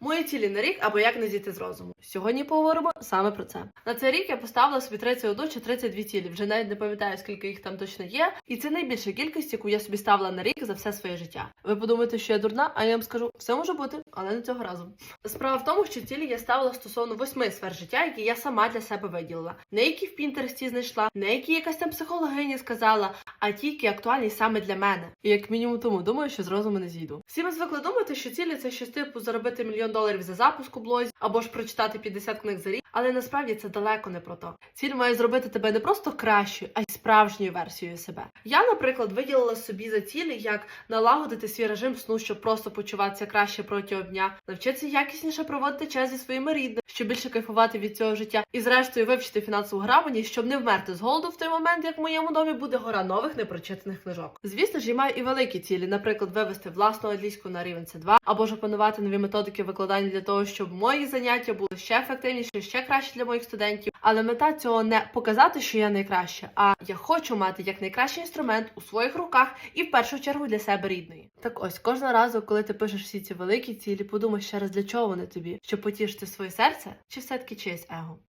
Мої цілі на рік або як не зійти з розуму. Сьогодні поговоримо саме про це. На цей рік я поставила собі 31 чи 32 цілі. Вже навіть не пам'ятаю, скільки їх там точно є. І це найбільша кількість, яку я собі ставила на рік за все своє життя. Ви подумаєте, що я дурна, а я вам скажу, все може бути, але не цього разу. Справа в тому, що цілі я ставила стосовно восьми сфер життя, які я сама для себе виділила. Не які в Пінтересті знайшла, не які якась там психологиня сказала, а ті, які актуальні саме для мене. І як мінімум тому думаю, що з розуму не зійду. Всі ми звикли думати, що цілі це щось типу заробити мільйон доларів за запуск у блозі або ж прочитати 50 книг за рік. Але насправді це далеко не про то. Ціль має зробити тебе не просто кращою, а й справжньою версією себе. Я, наприклад, виділила собі за цілі, як налагодити свій режим сну, щоб просто почуватися краще протягом дня, навчитися якісніше проводити час зі своїми рідними, щоб більше кайфувати від цього життя, і зрештою вивчити фінансову грамотність, щоб не вмерти з голоду в той момент, як в моєму домі буде гора нових непрочитаних книжок. Звісно ж, я маю і великі цілі, наприклад, вивести власну англійську на рівень C2, або ж опанувати нові методики викладання для того, щоб мої заняття були ще ефективніші, ще краще для моїх студентів. Але мета цього не показати, що я найкраща, а я хочу мати як найкращий інструмент у своїх руках і в першу чергу для себе рідної. Так ось кожного разу, коли ти пишеш всі ці великі цілі, подумай ще раз для чого вони тобі, щоб потішити своє серце, práce či všetky čísť EU.